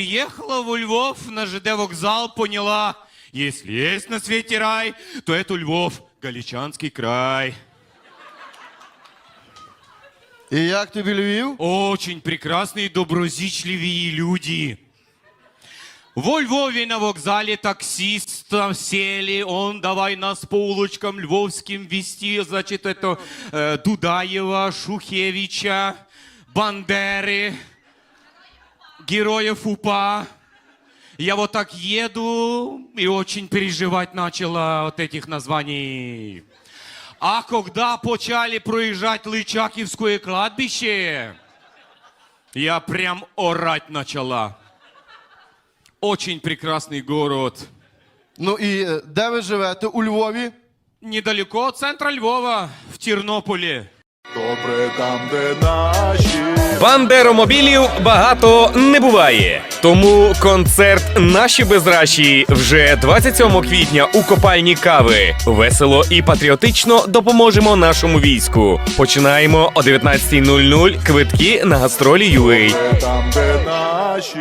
Ехала во Львов на ЖД вокзал, поняла, если есть на свете рай, то это Львов, Галичанский край. І як тобі Львів? Очень прекрасные, доброзичливые люди. Во Львове на вокзале таксистом сели, он давай нас по улочкам львовским вести, значит, это э, Дудаева, Шухевича, Бандеры, героев УПА. Я вот так еду и очень переживать начала от этих названий. А когда почали проезжать Лычаківськое кладбище, я прям орать начала. Очень прекрасный город. Ну і е, де ви живете? У Львові? Недалеко от центра Львова, в Тернополі. Добре там, де наші. Бандеромобілів багато не буває. Тому концерт Наші безращі вже 27 квітня у копальні кави. Весело і патріотично допоможемо нашому війську. Починаємо о 19.00 квитки на гастролі UA. Там, де наші.